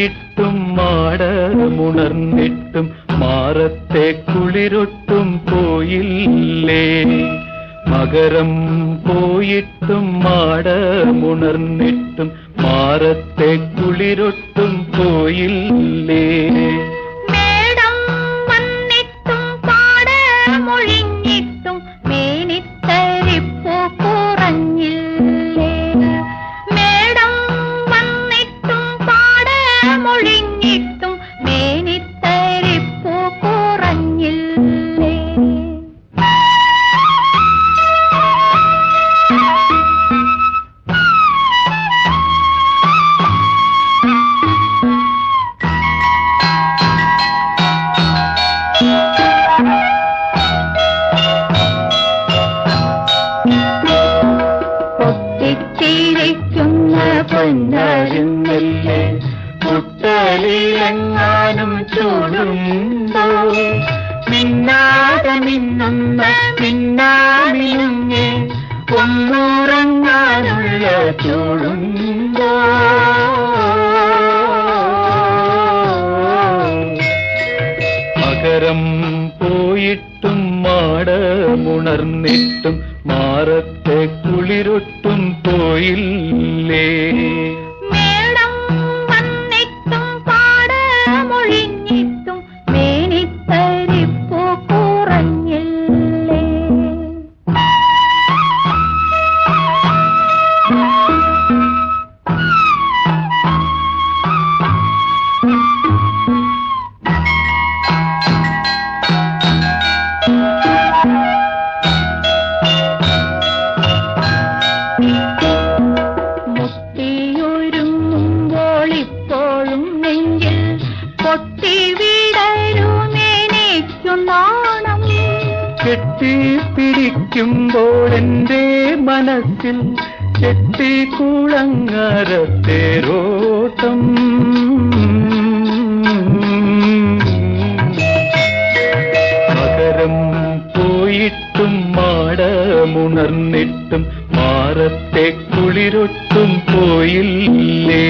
പോയിട്ടും മാടമുണർന്നിട്ടും മാറത്തെ കുളിരൊട്ടും പോയില്ലേ? മകരം പോയിട്ടും മാടമുണർന്നിട്ടും മാറത്തെ കുളിരൊട്ടും പോയില്ലേ? പൊട്ടിച്ചിരിക്കുന്ന പൊന്നരുന്നില്ലേ? പുത്തലിലെങ്ങാനും ചൂടുണ്ടോ? മിന്നാതെ മിന്നുന്ന മിന്നാമിനുങ്ങെ ഒന്നുറങ്ങാനുള്ള ചൂടുണ്ടോ? മാടമുണർന്നിട്ടും മാറത്തെ കുളിരൊട്ടും പോയില്ലേ? കെട്ടി കെട്ടിപ്പിടിക്കുമ്പോഴെന്റെ മനസ്സിൽ ചെട്ടിക്കുളങ്ങരത്തേരോട്ടം മകരം പോയിട്ടും മാടമുണർന്നിട്ടും മാറത്തെ കുളിരൊട്ടും പോയില്ലേ?